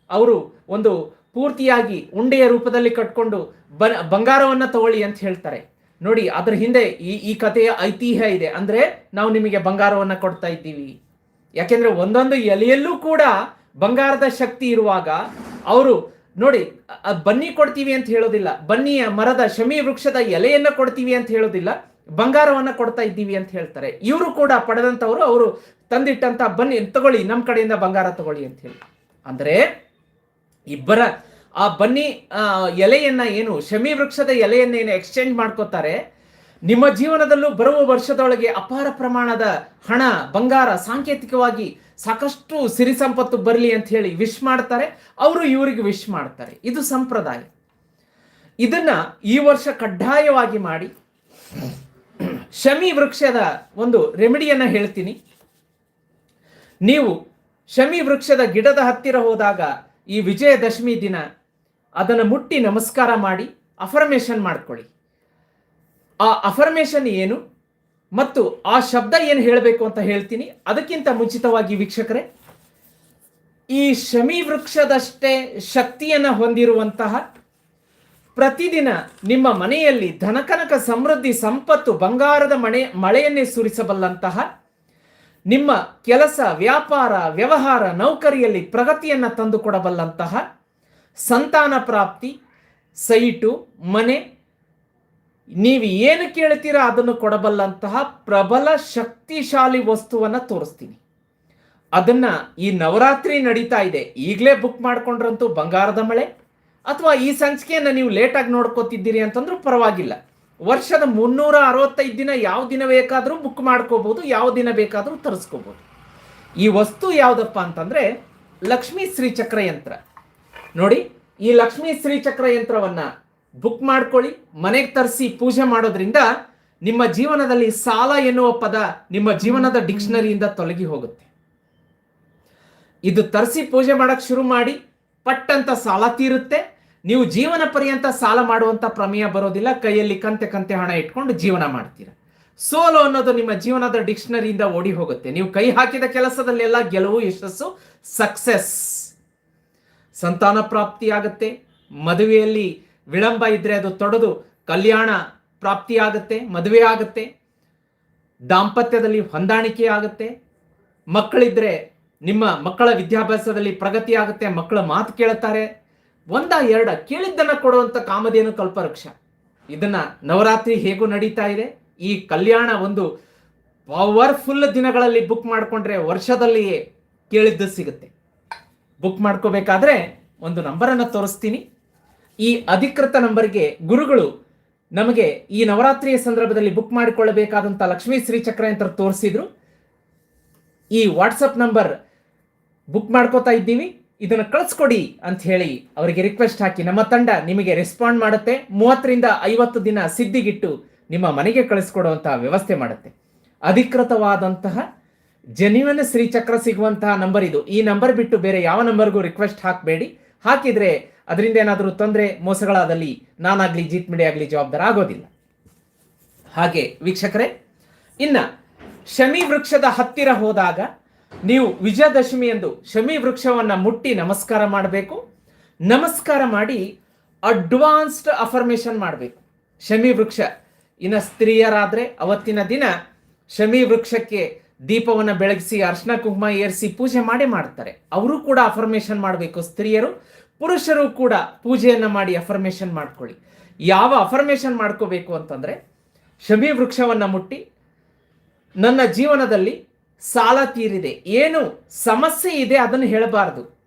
ಅವರು ಒಂದು ಪೂರ್ತಿಯಾಗಿ ಉಂಡೆಯ ರೂಪದಲ್ಲಿ ಕಟ್ಕೊಂಡು ಬ, ಬಂಗಾರವನ್ನ ತಗೊಳ್ಳಿ ಅಂತ ಹೇಳ್ತಾರೆ. ನೋಡಿ, ಅದರ ಹಿಂದೆ ಈ ಈ ಕಥೆಯ ಐತಿಹ್ಯ ಇದೆ. ಅಂದ್ರೆ ನಾವು ನಿಮಗೆ ಬಂಗಾರವನ್ನ ಕೊಡ್ತಾ ಇದ್ದೀವಿ. ಯಾಕೆಂದ್ರೆ ಒಂದೊಂದು ಎಲೆಯಲ್ಲೂ ಕೂಡ ಬಂಗಾರದ ಶಕ್ತಿ ಇರುವಾಗ ಅವರು ನೋಡಿ ಬನ್ನಿ ಕೊಡ್ತೀವಿ ಅಂತ ಹೇಳೋದಿಲ್ಲ. ಬನ್ನಿಯ ಮರದ ಶಮಿ ವೃಕ್ಷದ ಎಲೆಯನ್ನ ಕೊಡ್ತೀವಿ ಅಂತ ಹೇಳೋದಿಲ್ಲ. ಬಂಗಾರವನ್ನ ಕೊಡ್ತಾ ಇದ್ದೀವಿ ಅಂತ ಹೇಳ್ತಾರೆ. ಇವರು ಕೂಡ ಪಡೆದಂತವರು ಅವರು ತಂದಿಟ್ಟಂತ ಬನ್ನಿ, ತಗೊಳ್ಳಿ ನಮ್ಮ ಕಡೆಯಿಂದ ಬಂಗಾರ ತಗೊಳ್ಳಿ ಅಂತ ಹೇಳಿ. ಅಂದರೆ ಇಬ್ಬರ ಆ ಬನ್ನಿ ಎಲೆಯನ್ನು ಎಲೆಯನ್ನ ಏನು, ಶಮಿ ವೃಕ್ಷದ ಎಲೆಯನ್ನ ಏನು ಎಕ್ಸ್ಚೇಂಜ್ ಮಾಡ್ಕೋತಾರೆ ನಿಮ್ಮ ಜೀವನದಲ್ಲೂ ಬರುವ ವರ್ಷದೊಳಗೆ ಅಪಾರ ಪ್ರಮಾಣದ ಹಣ, ಬಂಗಾರ ಸಾಂಕೇತಿಕವಾಗಿ ಸಾಕಷ್ಟು ಸಿರಿ ಸಂಪತ್ತು ಬರಲಿ ಅಂತ ಹೇಳಿ ವಿಶ್ ಮಾಡ್ತಾರೆ. ಅವರು ಇವರಿಗೆ ವಿಶ್ ಮಾಡ್ತಾರೆ. ಇದು ಸಂಪ್ರದಾಯ. ಇದನ್ನ ಈ ವರ್ಷ ಕಡ್ಡಾಯವಾಗಿ ಮಾಡಿ ಶಮಿ ವೃಕ್ಷದ ಒಂದು ರೆಮಿಡಿಯನ್ನ ಹೇಳ್ತೀನಿ. ನೀವು ಶಮಿ ವೃಕ್ಷದ ಗಿಡದ ಹತ್ತಿರ ಹೋದಾಗ ಈ ವಿಜಯದಶಮಿ ದಿನ ಅದನ್ನು ಮುಟ್ಟಿ ನಮಸ್ಕಾರ ಮಾಡಿ, ಅಫರ್ಮೇಷನ್ ಮಾಡ್ಕೊಳ್ಳಿ. ಆ ಅಫರ್ಮೇಷನ್ ಏನು? ಮತ್ತು ಆ ಶಬ್ದ ಏನು ಹೇಳಬೇಕು ಅಂತ ಹೇಳ್ತೀನಿ. ಅದಕ್ಕಿಂತ ಮುಂಚಿತವಾಗಿ ವೀಕ್ಷಕರೇ, ಈ ಶಮಿ ವೃಕ್ಷದಷ್ಟೇ ಶಕ್ತಿಯನ್ನು ಹೊಂದಿರುವಂತಹ ಪ್ರತಿದಿನ ನಿಮ್ಮ ಮನೆಯಲ್ಲಿ ಧನಕನಕ ಸಮೃದ್ಧಿ ಸಂಪತ್ತು ಬಂಗಾರದ ಮನೆ ಮಳೆಯನ್ನೇ ಸುರಿಸಬಲ್ಲಂತಹ ನಿಮ್ಮ ಕೆಲಸ, ವ್ಯಾಪಾರ, ವ್ಯವಹಾರ, ನೌಕರಿಯಲ್ಲಿ ಪ್ರಗತಿಯನ್ನು ತಂದುಕೊಡಬಲ್ಲಂತಹ ಸಂತಾನ ಪ್ರಾಪ್ತಿ, ಸೈಟು, ಮನೆ ನೀವು ಏನು ಕೇಳ್ತೀರಾ ಅದನ್ನು ಕೊಡಬಲ್ಲಂತಹ ಪ್ರಬಲ ಶಕ್ತಿಶಾಲಿ ವಸ್ತುವನ್ನು ತೋರಿಸ್ತೀನಿ. ಅದನ್ನು ಈ ನವರಾತ್ರಿ ನಡೀತಾ ಇದೆ. ಈಗಲೇ ಬುಕ್ ಮಾಡ್ಕೊಂಡ್ರಂತೂ ಬಂಗಾರದ ಮಳೆ, ಅಥವಾ ಈ ಸಂಚಿಕೆಯನ್ನು ನೀವು ಲೇಟಾಗಿ ನೋಡ್ಕೋತಿದ್ದೀರಿ ಅಂತಂದ್ರೂ ಪರವಾಗಿಲ್ಲ. ವರ್ಷದ ಮುನ್ನೂರ ಅರವತ್ತೈದು ದಿನ ಯಾವ ದಿನ ಬೇಕಾದರೂ ಬುಕ್ ಮಾಡ್ಕೋಬೋದು, ಯಾವ ದಿನ ಬೇಕಾದರೂ ತರಿಸ್ಕೋಬೋದು. ಈ ವಸ್ತು ಯಾವುದಪ್ಪ ಅಂತಂದರೆ ಲಕ್ಷ್ಮೀ ಶ್ರೀಚಕ್ರ ಯಂತ್ರ. ನೋಡಿ, ಈ ಲಕ್ಷ್ಮೀ ಶ್ರೀಚಕ್ರ ಯಂತ್ರವನ್ನ ಬುಕ್ ಮಾಡ್ಕೊಳ್ಳಿ, ಮನೆಗೆ ತರಿಸಿ ಪೂಜೆ ಮಾಡೋದ್ರಿಂದ ನಿಮ್ಮ ಜೀವನದಲ್ಲಿ ಸಾಲ ಎನ್ನುವ ಪದ ನಿಮ್ಮ ಜೀವನದ ಡಿಕ್ಷನರಿಯಿಂದ ತೊಲಗಿ ಹೋಗುತ್ತೆ. ಇದು ತರಿಸಿ ಪೂಜೆ ಮಾಡಕ್ ಶುರು ಮಾಡಿ, ಪಟ್ಟಂತ ಸಾಲ ತೀರುತ್ತೆ. ನೀವು ಜೀವನ ಪರ್ಯಂತ ಸಾಲ ಮಾಡುವಂತ ಪ್ರಮೇಯ ಬರೋದಿಲ್ಲ, ಕೈಯಲ್ಲಿ ಕಂತೆ ಕಂತೆ ಹಣ ಇಟ್ಕೊಂಡು ಜೀವನ ಮಾಡ್ತೀರ. ಸೋಲು ಅನ್ನೋದು ನಿಮ್ಮ ಜೀವನದ ಡಿಕ್ಷನರಿಯಿಂದ ಓಡಿ ಹೋಗುತ್ತೆ. ನೀವು ಕೈ ಹಾಕಿದ ಕೆಲಸದಲ್ಲೆಲ್ಲ ಗೆಲುವು, ಯಶಸ್ಸು ಸಕ್ಸೆಸ್ ಸಂತಾನ ಪ್ರಾಪ್ತಿ ಆಗುತ್ತೆ ಮದುವೆಯಲ್ಲಿ ವಿಳಂಬ ಇದ್ರೆ ಅದು ತೊಡೆದು ಕಲ್ಯಾಣ ಪ್ರಾಪ್ತಿಯಾಗತ್ತೆ, ಮದುವೆ ಆಗುತ್ತೆ, ದಾಂಪತ್ಯದಲ್ಲಿ ಹೊಂದಾಣಿಕೆ ಆಗುತ್ತೆ. ಮಕ್ಕಳಿದ್ರೆ ನಿಮ್ಮ ಮಕ್ಕಳ ವಿದ್ಯಾಭ್ಯಾಸದಲ್ಲಿ ಪ್ರಗತಿ ಆಗುತ್ತೆ, ಮಕ್ಕಳ ಮಾತು ಕೇಳುತ್ತಾರೆ. ಒಂದ ಎರಡ ಕೇಳಿದ್ದನ್ನ ಕೊಡುವಂತ ಕಾಮಧೇನು ಕಲ್ಪವೃಕ್ಷ. ಇದನ್ನ ನವರಾತ್ರಿ ಹೇಗೂ ನಡೀತಾ ಇದೆ. ಈ ಕಲ್ಯಾಣ ಒಂದು ಪವರ್ಫುಲ್ ದಿನಗಳಲ್ಲಿ ಬುಕ್ ಮಾಡಿಕೊಂಡ್ರೆ ವರ್ಷದಲ್ಲಿಯೇ ಕೇಳಿದ್ದು ಸಿಗುತ್ತೆ. ಬುಕ್ ಮಾಡ್ಕೋಬೇಕಾದ್ರೆ ಒಂದು ನಂಬರನ್ನು ತೋರಿಸ್ತೀನಿ. ಈ ಅಧಿಕೃತ ನಂಬರ್ಗೆ ಗುರುಗಳು ನಮಗೆ ಈ ನವರಾತ್ರಿಯ ಸಂದರ್ಭದಲ್ಲಿ ಬುಕ್ ಮಾಡಿಕೊಳ್ಳಬೇಕಾದಂಥ ಲಕ್ಷ್ಮೀ ಶ್ರೀ ಅಂತ ತೋರಿಸಿದ್ರು. ಈ ವಾಟ್ಸಪ್ ನಂಬರ್ ಬುಕ್ ಮಾಡ್ಕೋತಾ ಇದ್ದೀವಿ. ಇದನ್ನ ಕಳಿಸ್ಕೊಡಿ ಅಂತ ಹೇಳಿ ಅವರಿಗೆ ರಿಕ್ವೆಸ್ಟ್ ಹಾಕಿ ನಮ್ಮ ತಂಡ ನಿಮಗೆ ರೆಸ್ಪಾಂಡ್ ಮಾಡುತ್ತೆ. ಮೂವತ್ತರಿಂದ ಐವತ್ತು ದಿನ ಸಿದ್ಧಿಗಿಟ್ಟು ನಿಮ್ಮ ಮನೆಗೆ ಕಳಿಸ್ಕೊಡುವಂತಹ ವ್ಯವಸ್ಥೆ ಮಾಡುತ್ತೆ. ಅಧಿಕೃತವಾದಂತಹ ಜೆನ್ಯುನ್ ಶ್ರೀಚಕ್ರ ಸಿಗುವಂತಹ ನಂಬರ್ ಇದು. ಈ ನಂಬರ್ ಬಿಟ್ಟು ಬೇರೆ ಯಾವ ನಂಬರ್ಗೂ ರಿಕ್ವೆಸ್ಟ್ ಹಾಕಬೇಡಿ. ಹಾಕಿದ್ರೆ ಅದರಿಂದ ಏನಾದರೂ ತೊಂದರೆ, ಮೋಸಗಳಾದಲ್ಲಿ ನಾನಾಗಲಿ, ಜೀತ್ ಮಿಡಿ ಆಗಲಿ ಜವಾಬ್ದಾರ ಆಗೋದಿಲ್ಲ. ಹಾಗೆ ವೀಕ್ಷಕರೇ, ಇನ್ನ ಶಮಿ ವೃಕ್ಷದ ಹತ್ತಿರ ಹೋದಾಗ ನೀವು ವಿಜಯದಶಮಿ ಎಂದು ಶಮಿ ವೃಕ್ಷವನ್ನ ಮುಟ್ಟಿ ನಮಸ್ಕಾರ ಮಾಡಬೇಕು. ನಮಸ್ಕಾರ ಮಾಡಿ ಅಡ್ವಾನ್ಸ್ಡ್ ಅಫರ್ಮೇಷನ್ ಮಾಡಬೇಕು. ಶಮಿ ವೃಕ್ಷ ಇನ್ನು ಸ್ತ್ರೀಯರಾದ್ರೆ ಅವತ್ತಿನ ದಿನ ಶಮಿ ವೃಕ್ಷಕ್ಕೆ ದೀಪವನ್ನ ಬೆಳಗಿಸಿ ಅರ್ಶನ ಕುಂಕುಮ ಏರಿಸಿ ಪೂಜೆ ಮಾಡಿ ಮಾಡ್ತಾರೆ. ಅವರು ಕೂಡ ಅಫರ್ಮೇಷನ್ ಮಾಡಬೇಕು ಸ್ತ್ರೀಯರು. ಪುರುಷರು ಕೂಡ ಪೂಜೆಯನ್ನು ಮಾಡಿ ಅಫರ್ಮೇಷನ್ ಮಾಡ್ಕೊಳ್ಳಿ. ಯಾವ ಅಫರ್ಮೇಷನ್ ಮಾಡ್ಕೋಬೇಕು ಅಂತಂದರೆ, ಶಮಿ ವೃಕ್ಷವನ್ನು ಮುಟ್ಟಿ, ನನ್ನ ಜೀವನದಲ್ಲಿ ಸಾಲ ತೀರಿದೆ. ಏನು ಸಮಸ್ಯೆ ಇದೆ ಅದನ್ನು ಹೇಳಬಾರ್ದು.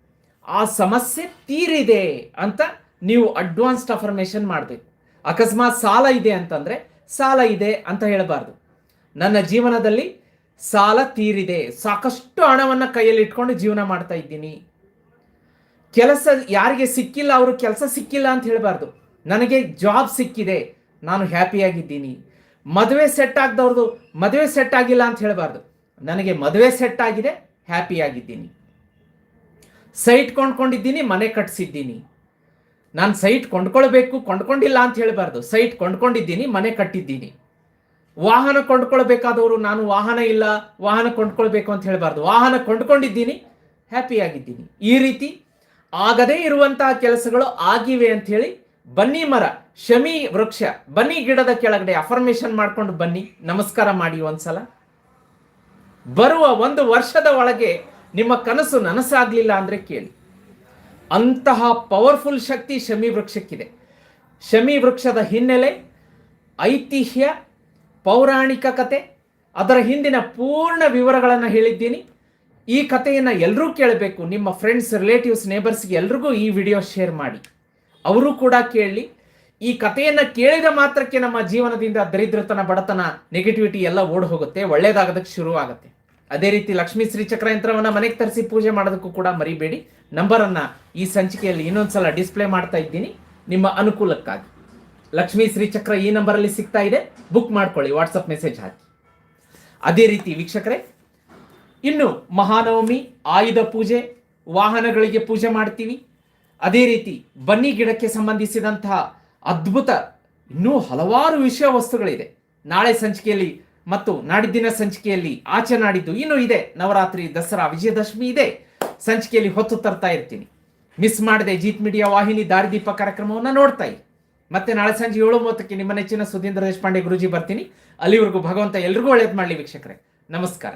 ಆ ಸಮಸ್ಯೆ ತೀರಿದೆ ಅಂತ ನೀವು ಅಡ್ವಾನ್ಸ್ಡ್ ಅಫರ್ಮೇಷನ್ ಮಾಡಬೇಕು. ಅಕಸ್ಮಾತ್ ಸಾಲ ಇದೆ ಅಂತಂದರೆ, ಸಾಲ ಇದೆ ಅಂತ ಹೇಳಬಾರ್ದು. ನನ್ನ ಜೀವನದಲ್ಲಿ ಸಾಲ ತೀರಿದೆ. ಸಾಕಷ್ಟು ಹಣವನ್ನು ಕೈಯಲ್ಲಿ ಇಟ್ಕೊಂಡು ಜೀವನ ಮಾಡ್ತಾ ಇದ್ದೀನಿ. ಕೆಲಸ ಯಾರಿಗೆ ಸಿಕ್ಕಿಲ್ಲ, ಅವರು ಕೆಲಸ ಸಿಕ್ಕಿಲ್ಲ ಅಂತ ಹೇಳಬಾರ್ದು. ನನಗೆ ಜಾಬ್ ಸಿಕ್ಕಿದೆ, ನಾನು ಹ್ಯಾಪಿಯಾಗಿದ್ದೀನಿ ಮದುವೆ ಸೆಟ್ ಆಗದವ್ರದ್ದು ಮದುವೆ ಸೆಟ್ ಆಗಿಲ್ಲ ಅಂತ ಹೇಳಬಾರ್ದು. ನನಗೆ ಮದುವೆ ಸೆಟ್ ಆಗಿದೆ ಹ್ಯಾಪಿಯಾಗಿದ್ದೀನಿ ಸೈಟ್ ಕೊಂಡ್ಕೊಂಡಿದ್ದೀನಿ, ಮನೆ ಕಟ್ಟಿಸಿದ್ದೀನಿ ನಾನು ಸೈಟ್ ಕೊಂಡ್ಕೊಳ್ಬೇಕು, ಕೊಂಡ್ಕೊಂಡಿಲ್ಲ ಅಂತ ಹೇಳಬಾರ್ದು. ಸೈಟ್ ಕೊಂಡ್ಕೊಂಡಿದ್ದೀನಿ, ಮನೆ ಕಟ್ಟಿದ್ದೀನಿ. ವಾಹನ ಕೊಂಡ್ಕೊಳ್ಬೇಕಾದವರು, ನಾನು ವಾಹನ ಇಲ್ಲ, ವಾಹನ ಕೊಂಡ್ಕೊಳ್ಬೇಕು ಅಂತ ಹೇಳಬಾರ್ದು. ವಾಹನ ಕೊಂಡ್ಕೊಂಡಿದ್ದೀನಿ ಹ್ಯಾಪಿಯಾಗಿದ್ದೀನಿ ಈ ರೀತಿ ಆಗದೇ ಇರುವಂತಹ ಕೆಲಸಗಳು ಆಗಿವೆ ಅಂತ ಹೇಳಿ ಬನ್ನಿ ಮರ, ಶಮಿ ವೃಕ್ಷ, ಬನ್ನಿ ಗಿಡದ ಕೆಳಗಡೆ ಅಫರ್ಮೇಶನ್ ಮಾಡ್ಕೊಂಡು ಬನ್ನಿ. ನಮಸ್ಕಾರ ಮಾಡಿ ಒಂದ್ಸಲ. ಬರುವ ಒಂದು ವರ್ಷದ ಒಳಗೆ ನಿಮ್ಮ ಕನಸು ನನಸಾಗ್ಲಿಲ್ಲ ಅಂದ್ರೆ ಕೇಳಿ. ಅಂತಹ ಪವರ್ಫುಲ್ ಶಕ್ತಿ ಶಮಿ ವೃಕ್ಷಕ್ಕಿದೆ. ಶಮಿ ವೃಕ್ಷದ ಹಿನ್ನೆಲೆ ಐತಿಹ್ಯ, ಪೌರಾಣಿಕ ಕತೆ, ಅದರ ಹಿಂದಿನ ಪೂರ್ಣ ವಿವರಗಳನ್ನು ಹೇಳಿದ್ದೀನಿ. ಈ ಕಥೆಯನ್ನು ಎಲ್ಲರೂ ಕೇಳಬೇಕು. ನಿಮ್ಮ ಫ್ರೆಂಡ್ಸ್ ರಿಲೇಟಿವ್ಸ್ ನೇಬರ್ಸ್ಗೆ ಎಲ್ರಿಗೂ ಈ ವಿಡಿಯೋ ಶೇರ್ ಮಾಡಿ. ಅವರು ಕೂಡ ಕೇಳಲಿ ಈ ಕಥೆಯನ್ನು ಕೇಳಿದ ಮಾತ್ರಕ್ಕೆ ನಮ್ಮ ಜೀವನದಿಂದ ದರಿದ್ರತನ, ಬಡತನ ನೆಗೆಟಿವಿಟಿ ಎಲ್ಲ ಓಡ್ ಹೋಗುತ್ತೆ. ಒಳ್ಳೇದಾಗೋದಕ್ಕೆ ಶುರು ಆಗುತ್ತೆ. ಅದೇ ರೀತಿ ಲಕ್ಷ್ಮೀ ಶ್ರೀ ಚಕ್ರ ಯಂತ್ರವನ್ನು ಮನೆಗೆ ತರಿಸಿ ಪೂಜೆ ಮಾಡೋದಕ್ಕೂ ಕೂಡ ಮರಿಬೇಡಿ. ನಂಬರನ್ನು ಈ ಸಂಚಿಕೆಯಲ್ಲಿ ಇನ್ನೊಂದ್ಸಲ ಡಿಸ್ಪ್ಲೇ ಮಾಡ್ತಾ ಇದ್ದೀನಿ. ನಿಮ್ಮ ಅನುಕೂಲಕ್ಕಾಗಿ. ಲಕ್ಷ್ಮೀ ಶ್ರೀ ಚಕ್ರ ಈ ನಂಬರಲ್ಲಿ ಸಿಗ್ತಾ ಇದೆ. ಬುಕ್ ಮಾಡ್ಕೊಳ್ಳಿ ವಾಟ್ಸಪ್ ಮೆಸೇಜ್ ಹಾಕಿ. ಅದೇ ರೀತಿ ವೀಕ್ಷಕರೇ ಇನ್ನು ಮಹಾನವಮಿ, ಆಯುಧ ಪೂಜೆ, ವಾಹನಗಳಿಗೆ ಪೂಜೆ ಮಾಡ್ತೀವಿ. ಅದೇ ರೀತಿ ಬನ್ನಿ ಗಿಡಕ್ಕೆ ಸಂಬಂಧಿಸಿದಂತಹ ಅದ್ಭುತ ಇನ್ನೂ ಹಲವಾರು ವಿಷಯ ವಸ್ತುಗಳಿದೆ ನಾಳೆ ಸಂಚಿಕೆಯಲ್ಲಿ ಮತ್ತು ನಾಡಿದ್ದಿನ ಸಂಚಿಕೆಯಲ್ಲಿ ಆಚೆ ನಾಡಿದ್ದು ಇನ್ನೂ ಇದೆ. ನವರಾತ್ರಿ, ದಸರಾ, ವಿಜಯದಶಮಿ ಇದೆ. ಸಂಚಿಕೆಯಲ್ಲಿ ಹೊತ್ತು ತರ್ತಾ ಇರ್ತೀನಿ. ಮಿಸ್ ಮಾಡದೆ ಜೀತ್ ಮೀಡಿಯಾ ವಾಹಿನಿ ದಾರಿದೀಪ ಕಾರ್ಯಕ್ರಮವನ್ನು ನೋಡ್ತಾ ಮತ್ತೆ ನಾಳೆ ಸಂಜೆ ಏಳು ಮೂವತ್ತಕ್ಕೆ ನಿಮ್ಮ ನೆಚ್ಚಿನ ಸುಧೀಂದ್ರ ದೇಶಪಾಂಡೆ ಗುರುಜಿ ಬರ್ತೀನಿ. ಅಲ್ಲಿವರೆಗೂ ಭಗವಂತ ಎಲ್ರಿಗೂ ಒಳ್ಳೇದು ಮಾಡಲಿ ವೀಕ್ಷಕರೇ. ನಮಸ್ಕಾರ.